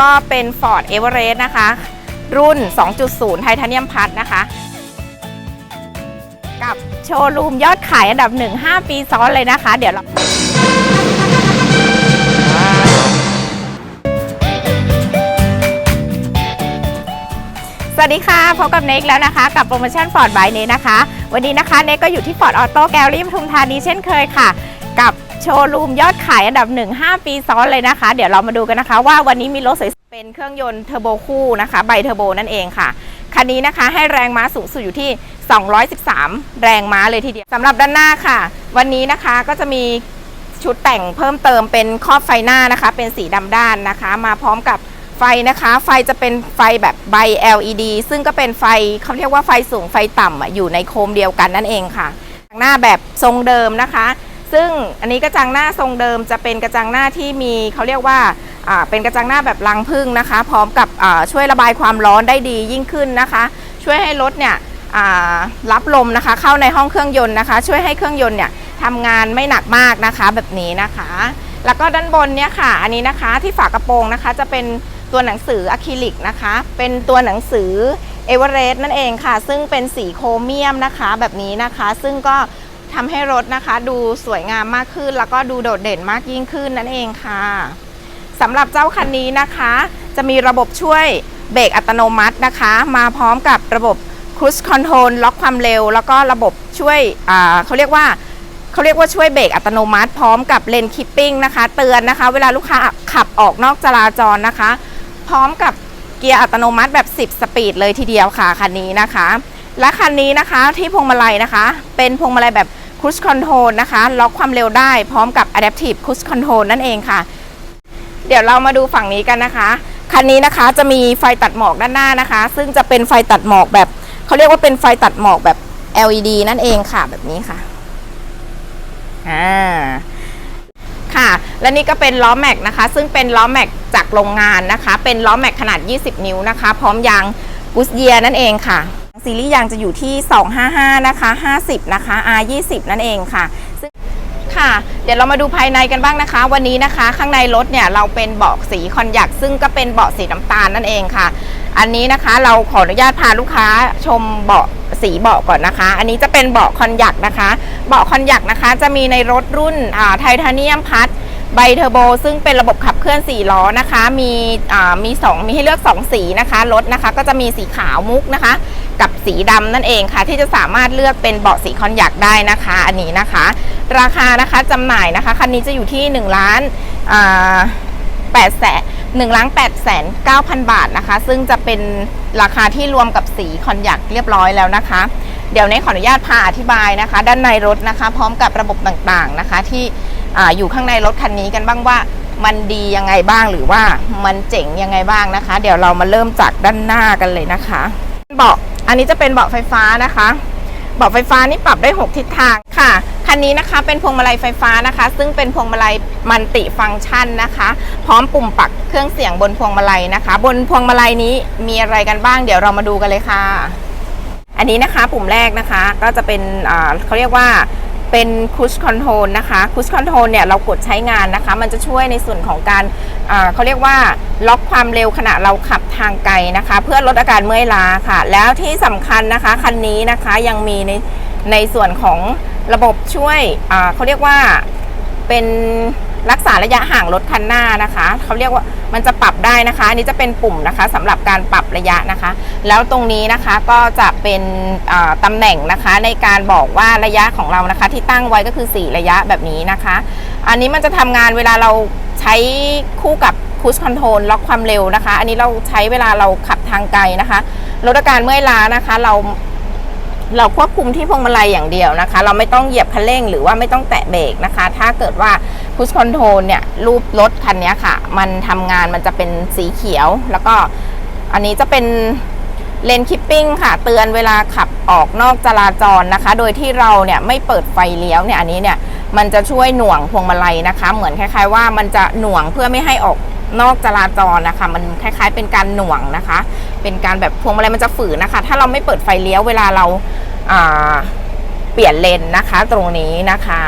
ก็เป็น Ford Everest นะคะ รุ่น 2.0 ไทเทเนียมพัดนะคะ กับโชว์รูมยอดขายอันดับ 1 5 ปีซ้อนเลยนะคะ เดี๋ยวเราสวัสดีค่ะ พบกับเน็กแล้วนะคะ กับโปรโมชั่น Ford by เน็กนะคะ วันนี้นะคะเน็กก็อยู่ที่ Ford Auto Gallery ปทุมธานีเช่นเคยค่ะ กับ โชว์รูมยอดขายอันดับ 1 5 ปีซ้อนเลยนะคะ เดี๋ยวเรามาดูกันนะคะ ว่าวันนี้มีรถสวยเป็นเครื่องยนต์เทอร์โบคู่นะคะไบเทอร์โบนั่นเองค่ะคันนี้นะคะให้แรงม้าสูงสุดอยู่ที่ 213 แรงม้าเลยทีเดียวสำหรับด้านหน้าค่ะ วันนี้นะคะก็จะมีชุดแต่งเพิ่มเติมเป็นครอบไฟหน้านะคะ เป็นสีดำด้านนะคะ มาพร้อมกับไฟนะคะ ไฟจะเป็นไฟแบบใบ LED ซึ่งก็เป็นไฟเขาเรียกว่าไฟสูงไฟต่ำอยู่ในโคมเดียวกันนั่นเองค่ะหน้าแบบทรงเดิมนะคะ ซึ่งอันนี้กระจังหน้าทรงเดิมจะเป็นกระจังหน้าที่มีเขาเรียกว่าเป็นกระจังหน้าแบบรังพึ่งนะคะ พร้อมกับช่วยระบายความร้อนได้ดียิ่งขึ้นนะคะ ช่วยให้รถเนี่ยรับลมนะคะ เข้าในห้องเครื่องยนต์นะคะ ช่วยให้เครื่องยนต์เนี่ยทำงานไม่หนักมากนะคะ แบบนี้นะคะ แล้วก็ด้านบนเนี่ยค่ะ อันนี้นะคะที่ฝากระโปรงนะคะ จะเป็นตัวหนังสืออะคริลิกนะคะ เป็นตัวหนังสือเอเวอเรสต์นั่นเองค่ะ ซึ่งเป็นสีโครเมียมนะคะ แบบนี้นะคะ ซึ่งก็ ทำให้รถนะคะ ดูสวยงามมากขึ้น แล้วก็ดูโดดเด่นมากยิ่งขึ้นนั่นเองค่ะสำหรับเจ้าคันนี้นะคะ จะมีระบบช่วยเบรกอัตโนมัตินะคะ มาพร้อมกับระบบ Cruise Control ล็อกความเร็ว แล้วก็ระบบช่วยเขาเรียกว่าเขาเรียกว่าช่วยเบรกอัตโนมัติพร้อมกับเลนคิปปิ้งนะคะ เตือนนะคะ เวลาลูกค้าขับออกนอกจราจรนะคะ พร้อมกับเกียร์อัตโนมัติแบบ 10 สปีดเลยทีเดียวค่ะคันนี้นะคะ และคันนี้นะคะที่พวงมาลัยนะคะ เป็นพวงมาลัยแบบ Cruise Control นะคะ ล็อกความเร็วได้พร้อมกับ Adaptive Cruise Control นั่นเองค่ะ เดี๋ยวเรามาดูฝั่งนี้กันนะคะ คันนี้นะคะจะมีไฟตัดหมอกด้านหน้านะคะ ซึ่งจะเป็นไฟตัดหมอกแบบเขาเรียกว่าเป็นไฟตัดหมอกแบบ LED นั่นเองค่ะแบบนี้ค่ะอ่าค่ะ และนี่ก็เป็นล้อแม็กนะคะ ซึ่งเป็นล้อแม็กจากโรงงานนะคะ เป็นล้อแม็กขนาด 20 นิ้วนะคะ พร้อมยางกุสเยียนั่นเองค่ะ ซีรีส์ยางจะอยู่ที่ 255 นะคะ 50 นะคะ R20 นั่นเองค่ะซึ่งค่ะ เดี๋ยวเรามาดูภายในกันบ้างนะคะ วันนี้นะคะ ข้างในรถเนี่ยเราเป็นเบาะสีคอนยักซึ่งก็เป็นเบาะสีน้ำตาลนั่นเองค่ะ อันนี้นะคะเราขออนุญาตพาลูกค้าชมเบาะสีเบาะก่อนนะคะ อันนี้จะเป็นเบาะคอนยักนะคะ เบาะคอนยักนะคะ จะมีในรถรุ่นไทเทเนียมพัดไบเทอร์โบซึ่งเป็นระบบขับเคลื่อน 4 ล้อนะคะ มีอ่ามี 2 มีให้เลือก 2 สีนะคะ รถนะคะก็จะมีสีขาวมุกนะคะ กับสีดำนั่นเองค่ะ ที่จะสามารถเลือกเป็นเบาะสีคอนยักได้นะคะ อันนี้นะคะ ราคานะคะจำหน่ายนะคะคันนี้จะอยู่ที่1ล้านอ่า8แสน1ล้าน8แสน9พันบาทนะคะ ซึ่งจะเป็นราคาที่รวมกับสีคอนยักเรียบร้อยแล้วนะคะ เดี๋ยวในขออนุญาตพาอธิบายนะคะ ด้านในรถนะคะ พร้อมกับระบบต่างๆนะคะ ที่ออยู่ข้างในรถคันนี้กันบ้างว่ามันดียังไงบ้างหรือว่ามันเจ๋งยังไงบ้างนะคะ เดี๋ยวเรามาเริ่มจากด้านหน้ากันเลยนะคะ เบาะ อันนี้จะเป็นเบาะไฟฟ้านะคะเบาะไฟฟ้านี่ปรับได้ 6 ทิศทางค่ะ คันนี้นะคะเป็นพวงมาลัยไฟฟ้านะคะ ซึ่งเป็นพวงมาลัยมันติฟังก์ชันนะคะ พร้อมปุ่มปักเครื่องเสียงบนพวงมาลัยนะคะ บนพวงมาลัยนี้มีอะไรกันบ้าง เดี๋ยวเรามาดูกันเลยค่ะ อันนี้นะคะปุ่มแรกนะคะก็จะเป็นเขาเรียกว่า เป็นคุชคอนโทรลนะคะคุชคอนโทรลเนี่ยเรากดใช้งานนะคะ มันจะช่วยในส่วนของการเขาเรียกว่าล็อกความเร็วขณะเราขับทางไกลนะคะ เพื่อลดอาการเมื่อยล้าค่ะ แล้วที่สำคัญนะคะคันนี้นะคะยังมีในในส่วนของระบบช่วยเขาเรียกว่าเป็น รักษาระยะห่างรถคันหน้านะคะเขาเรียกว่ามันจะปรับได้นะคะอันนี้จะเป็นปุ่มนะคะสำหรับการปรับระยะนะคะ แล้วตรงนี้นะคะก็จะเป็นอ่าตำแหน่งนะคะ ในการบอกว่าระยะของเรานะคะ ที่ตั้งไว้ก็คือ 4 ระยะแบบนี้นะคะ อันนี้มันจะทำงานเวลาเราใช้คู่กับคูชคอนโทรลล็อกความเร็วนะคะ อันนี้เราใช้เวลาเราขับทางไกลนะคะลดอาการเมื่อยล้านะคะ เรา เราควบคุมที่พวงมาลัยอย่างเดียวนะคะ เราไม่ต้องเหยียบคันเร่งหรือว่าไม่ต้องแตะเบรกนะคะ ถ้าเกิดว่าพุชคอนโทรลเนี่ยรูปรถคันนี้ค่ะ มันทำงานมันจะเป็นสีเขียว แล้วก็อันนี้จะเป็นเลนคิปปิ้งค่ะ เตือนเวลาขับออกนอกจราจรนะคะ โดยที่เราเนี่ยไม่เปิดไฟเลี้ยวเนี่ยอันนี้เนี่ยมันจะช่วยหน่วงพวงมาลัยนะคะ เหมือนคล้ายๆว่ามันจะหน่วงเพื่อไม่ให้ออก นอกจราจรนะคะ มันคล้ายๆ เป็นการหน่วงนะคะ เป็นการแบบพวงมาลัยมันจะฝืนนะคะ ถ้าเราไม่เปิดไฟเลี้ยวเวลาเราเปลี่ยนเลนนะคะ ตรงนี้นะคะ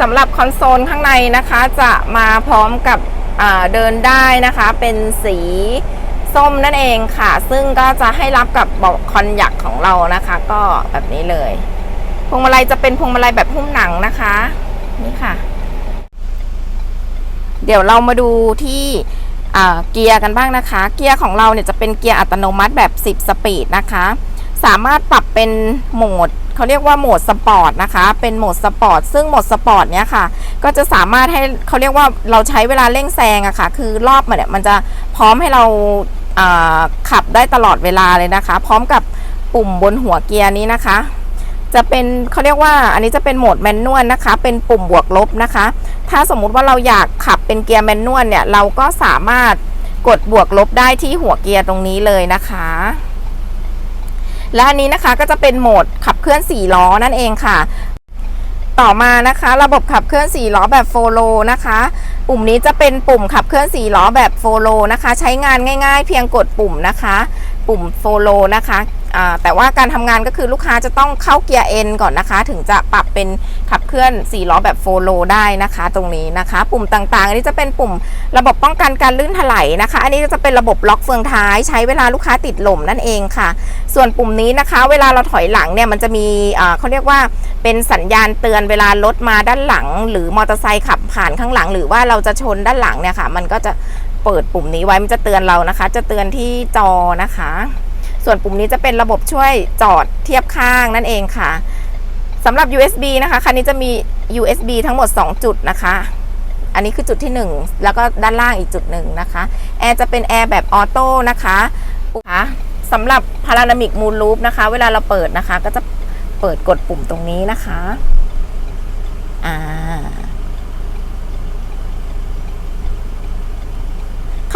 สำหรับคอนโซลข้างในนะคะจะมาพร้อมกับเดินได้นะคะ เป็นสีส้มนั่นเองค่ะ ซึ่งก็จะให้รับกับเบาะคอนยักของเรานะคะ ก็แบบนี้เลยพวงมาลัยจะเป็นพวงมาลัยแบบหุ้มหนังนะคะ นี่ค่ะ เดี๋ยวเรามาดูที่เกียร์กันบ้างนะคะ เกียร์ของเราเนี่ยจะเป็นเกียร์อัตโนมัติแบบ 10 สปีดนะคะ สามารถปรับเป็นโหมดเขาเรียกว่าโหมดสปอร์ตนะคะ เป็นโหมดสปอร์ตซึ่งโหมดสปอร์ตเนี้ยค่ะ ก็จะสามารถให้เขาเรียกว่าเราใช้เวลาเร่งแซงอะค่ะ คือรอบมันเนี่ยมันจะพร้อมให้เราขับได้ตลอดเวลาเลยนะคะ พร้อมกับปุ่มบนหัวเกียร์นี้นะคะ จะเป็นเขาเรียกว่าอันนี้จะเป็นโหมดแมนนวลนะคะ เป็นปุ่มบวกลบนะคะ ถ้าสมมุติว่าเราอยากขับเป็นเกียร์แมนนวลเนี่ยเราก็สามารถกดบวกลบได้ที่หัวเกียร์ตรงนี้เลยนะคะ และอันนี้นะคะก็จะเป็นโหมดขับเคลื่อน4ล้อนั่นเองค่ะ ต่อมานะคะ ระบบขับเคลื่อน4ล้อแบบโฟโลนะคะปุ่มนี้จะเป็นปุ่มขับเคลื่อน4ล้อแบบโฟโลนะคะ ใช้งานง่าย ๆ เพียงกดปุ่มนะคะ ปุ่มโฟโลนะคะ แต่ว่าการทำงานก็คือลูกค้าจะต้องเข้าเกียร์ N ก่อนนะคะ ถึงจะปรับเป็นขับเคลื่อน4ล้อแบบโฟโลได้นะคะ ตรงนี้นะคะ ปุ่มต่างๆ อันนี้จะเป็นปุ่มระบบป้องกันการลื่นถลายนะคะ อันนี้จะเป็นระบบล็อกเฟืองท้าย ใช้เวลาลูกค้าติดหล่มนั่นเองค่ะ ส่วนปุ่มนี้นะคะ เวลาเราถอยหลังเนี่ยมันจะมีเขาเรียกว่าเป็นสัญญาณเตือนเวลารถมาด้านหลัง หรือมอเตอร์ไซค์ขับผ่านข้างหลัง หรือว่าเราจะชนด้านหลังเนี่ยค่ะ มันก็จะเปิดปุ่มนี้ไว้มันจะเตือนเรานะคะ จะเตือนที่จอนะคะ ส่วนปุ่มนี้จะเป็นระบบช่วยจอดเทียบข้างนั่นเองค่ะสำหรับ USB นะคะคันนี้จะมี USB ทั้งหมด 2 จุดนะคะ อันนี้คือจุดที่ 1 แล้วก็ด้านล่างอีกจุดหนึ่งนะคะแอร์จะเป็นแอร์แบบออโต้นะคะนะคะสำหรับพารานามิกมูลลูปนะคะ เวลาเราเปิดนะคะ ก็จะเปิดกดปุ่มตรงนี้นะคะ อ่า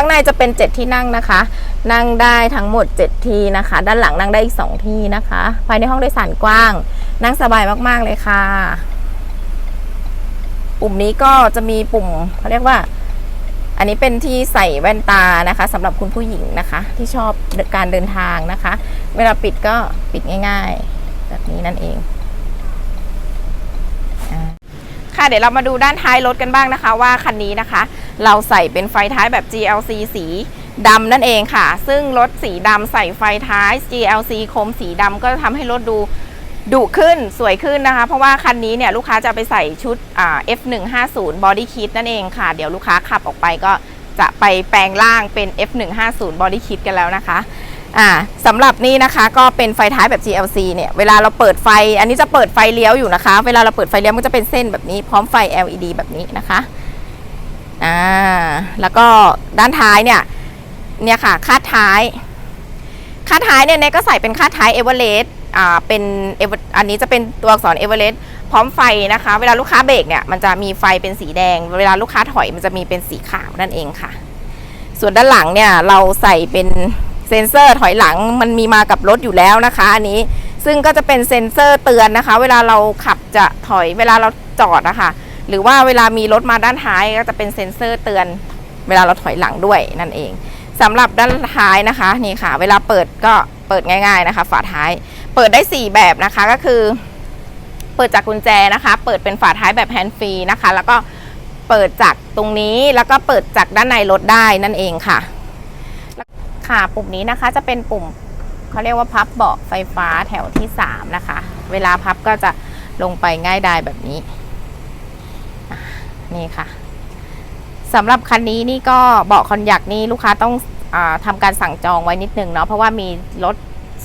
ข้างในจะเป็น 7 ที่นั่งนะคะ นั่งได้ทั้งหมด 7 ที่นะคะ ด้านหลังนั่งได้อีก 2 ที่นะคะ ภายในห้องโดยสารกว้าง นั่งสบายมากๆเลยค่ะ ปุ่มนี้ก็จะมีปุ่มเขาเรียกว่า อันนี้เป็นที่ใส่แว่นตานะคะสำหรับคุณผู้หญิงนะคะ ที่ชอบการเดินทางนะคะ เวลาปิดก็ปิดง่าย ๆ แบบนี้นั่นเองค่ะเดี๋ยวเรามาดูด้านท้ายรถกันบ้างนะคะ ว่าคันนี้นะคะ เราใส่เป็นไฟท้ายแบบ GLC สีดำนั่นเองค่ะ ซึ่งรถสีดำใส่ไฟท้าย GLC คมสีดำก็จะทำให้รถดูดุขึ้นสวยขึ้นนะคะ เพราะว่าคันนี้เนี่ยลูกค้าจะไปใส่ชุด F150 Body Kit นั่นเองค่ะ เดี๋ยวลูกค้าขับออกไปก็จะไปแปลงร่างเป็น F150 Body Kit กันแล้วนะคะสำหรับนี่นะคะก็เป็นไฟท้ายแบบ GLC เนี่ยเวลาเราเปิดไฟ อันนี้จะเปิดไฟเลี้ยวอยู่นะคะ เวลาเราเปิดไฟเลี้ยวมันจะเป็นเส้นแบบนี้พร้อมไฟ LED แบบนี้นะคะ อ่าแล้วก็ด้านท้ายเนี่ยเนี่ยค่ะคาดท้ายคาดท้ายเนี่ยเนยก็ใส่เป็นคาดท้ายเอเวอเรสต์อ่าเป็น Ever- อันนี้จะเป็นตัวอักษรเอเวอเรสต์พร้อมไฟนะคะ เวลาลูกค้าเบรกเนี่ยมันจะมีไฟเป็นสีแดง เวลาลูกค้าถอยมันจะมีเป็นสีขาวนั่นเองค่ะ ส่วนด้านหลังเนี่ยเราใส่เป็นเซ็นเซอร์ถอยหลังมันมีมากับรถอยู่แล้วนะคะ อันนี้ซึ่งก็จะเป็นเซ็นเซอร์เตือนนะคะ เวลาเราขับจะถอยเวลาเราจอดนะคะ หรือว่าเวลามีรถมาด้านท้ายก็จะเป็นเซ็นเซอร์เตือน เวลาเราถอยหลังด้วยนั่นเองสำหรับด้านท้ายนะคะนี่ค่ะ เวลาเปิดก็เปิดง่ายๆนะคะ ฝาท้าย เปิดได้ 4 แบบนะคะก็คือ เปิดจากกุญแจนะคะ เปิดเป็นฝาท้ายแบบแฮนด์ฟรีนะคะ แล้วก็เปิดจากตรงนี้แล้วก็เปิดจากด้านในรถได้นั่นเองค่ะค่ะปุ่มนี้นะคะจะเป็นปุ่มเขาเรียกว่าพับเบาะไฟฟ้าแถวที่ 3 นะคะ เวลาพับก็จะลงไปง่ายดายแบบนี้ นี่ค่ะสำหรับคันนี้นี่ก็เบาะคอนยักนี่ลูกค้าต้องอทำการสั่งจองไว้นิดนึงเนาะเพราะว่ามีรถ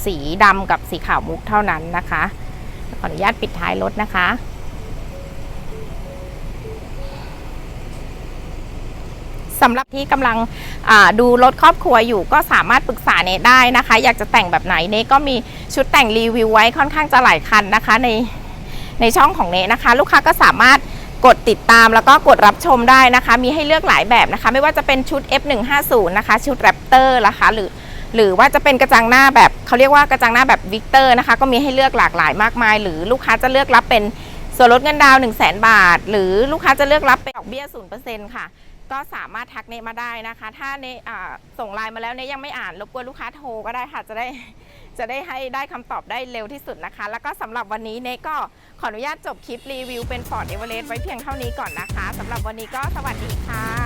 สีดำกับสีขาวมุกเท่านั้นนะคะ ขออนุญาตปิดท้ายรถนะคะ สำหรับที่กำลังดูรถครอบครัวอยู่ก็สามารถปรึกษาเนได้นะคะ อยากจะแต่งแบบไหนเนก็มีชุดแต่งรีวิวไว้ค่อนข้างจะหลายคันนะคะในในช่องของเนนะคะ ลูกค้าก็สามารถ กดติดตามแล้วก็กดรับชมได้นะคะ มีให้เลือกหลายแบบนะคะ ไม่ว่าจะเป็นชุด F150 นะคะ ชุด Raptor นะคะหรือหรือว่าจะเป็นกระจังหน้าแบบเขาเรียกว่ากระจังหน้าแบบวิกเตอร์นะคะ ก็มีให้เลือกหลากหลายมากมาย หรือลูกค้าจะเลือกรับเป็นส่วนลดเงินดาวน์1 0 0 0 0แบาท หรือลูกค้าจะเลือกรับเป็นดอกเบี้ย0%ค่ะ ก็สามารถทักเนมาได้นะคะ ถ้าเน่ส่งไลน์มาแล้วเนยังไม่อ่านรบกวนลูกค้าโทรก็ได้ค่ะจะได้ จะได้ให้ได้คำตอบได้เร็วที่สุดนะคะ แล้วก็สำหรับวันนี้เนก็ขออนุญาตจบคลิปรีวิวเป็น Ford Everest ไว้เพียงเท่านี้ก่อนนะคะสำหรับวันนี้ก็สวัสดีค่ะ